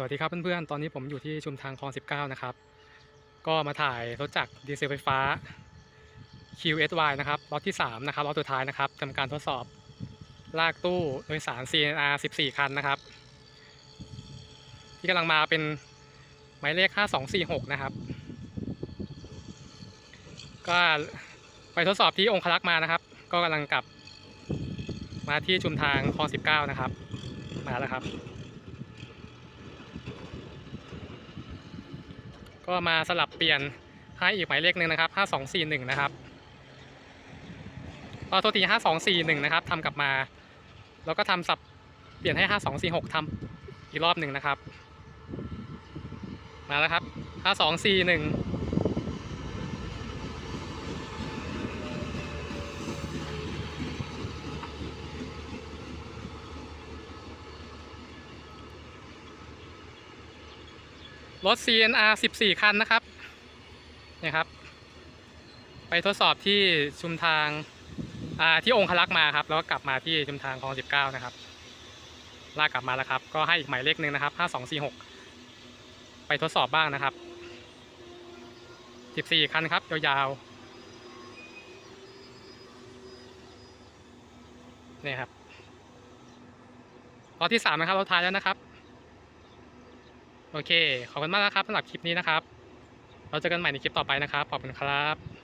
สวัสดีครับเพื่อนๆ ตอนนี้ผมอยู่ที่ชุมทางคลอง 19 นะครับ ก็มาถ่ายรถจักรดีเซลไฟฟ้า QSY นะครับล็อตที่ 3 นะครับล็อตสุดท้ายนะครับทำการทดสอบลากตู้โดยสาร CNR 14 คันนะครับ ที่กำลังมาเป็นหมายเลข 5246 นะครับ ก็ไปทดสอบที่องคลักษ์มานะครับ ก็กำลังกลับมาที่ชุมทางคลอง 19 นะครับ มาแล้วครับ ก็มาสลับเปลี่ยนให้อีกหมายเลขหนึ่งนะครับ 5241 นะครับก็โทษที 5241 นะครับทำกลับมา แล้วก็ทำสับเปลี่ยนให้ 5246ทำอีกรอบหนึ่งนะครับ มาแล้วครับ 5241 รถ CNR 14 คันนะครับเนี่ยครับ ไปทดสอบที่ชุมทางที่องคลักษ์มาครับ แล้วก็กลับมาที่ชุมทางคลอง 19 นะครับ ลากกลับมาแล้วครับ ก็ให้อีกหมายเลขหนึ่งนะครับ 5246 ไปทดสอบบ้างนะครับ 14 คันครับ ยาวๆนี่ครับรอที่ 3 นะครับเราทายแล้วนะครับ โอเค ขอบคุณมากนะครับสำหรับคลิปนี้นะครับ เราเจอกันใหม่ในคลิปต่อไปนะครับ ขอบคุณครับ